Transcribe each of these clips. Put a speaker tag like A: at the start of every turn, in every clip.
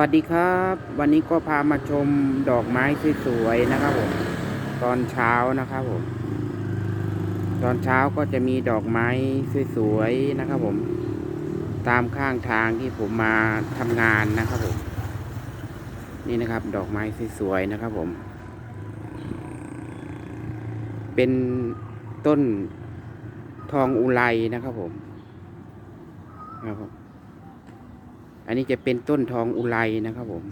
A: วัสดีครับ วันนี้ก็พามาชมดอกไม้สวยๆนะครับผมตอนเช้านะครับผม ตอนเช้าก็จะมีดอกไม้สวยๆนะครับผม ตามข้างทางที่ผมมาทำงานนะครับผม นี่นะครับ ดอกไม้สวยๆนะครับผม เป็นต้นทองอุไรนะครับผมนะครับผม อันนี้จะเป็นต้นทองอุไรนะครับผม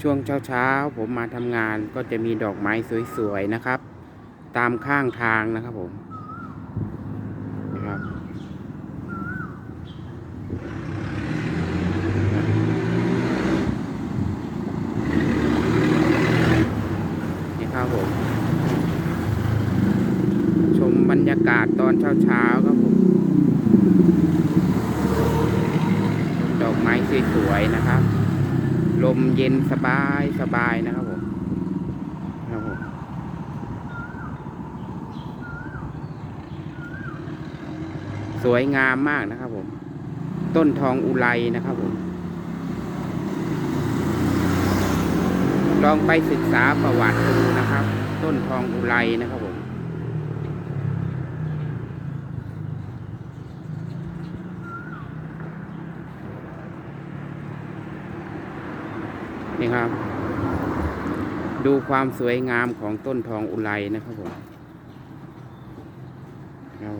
A: ช่วงเช้าๆผมมาทำงานก็จะมีดอกไม้สวยๆนะครับ ตามข้างทางนะครับผมนะครับนี่ครับผม ชมบรรยากาศตอนเช้าๆครับผม ดอกไม้สวยๆนะครับ ลมเย็นสบายสบายนะครับผมครับผมสวยงามมากนะครับผม ต้นทองอุไรนะครับผมลองไปศึกษาประวัติดูนะครับ ต้นทองอุไรนะครับผม นี่ครับ ดูความสวยงามของต้นทองอุไรนะครับผมครับ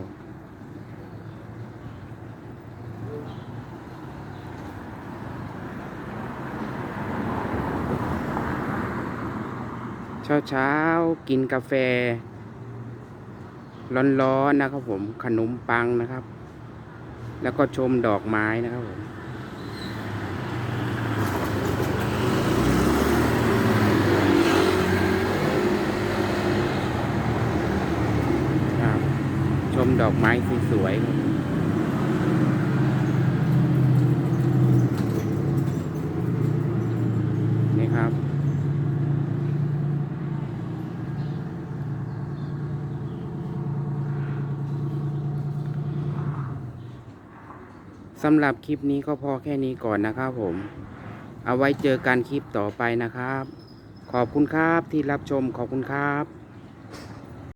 A: เช้าเช้ากินกาแฟ ร้อนๆนะครับผมขนมปังนะครับ แล้วก็ชมดอกไม้นะครับผม ครับ ช มดอกไม้สวยๆครับนี่ครับ สำหรับคลิปนี้ก็พอแค่นี้ก่อนนะครับผม เอาไว้เจอกันคลิปต่อไปนะครับ ขอบคุณครับที่รับชมขอบคุณครับ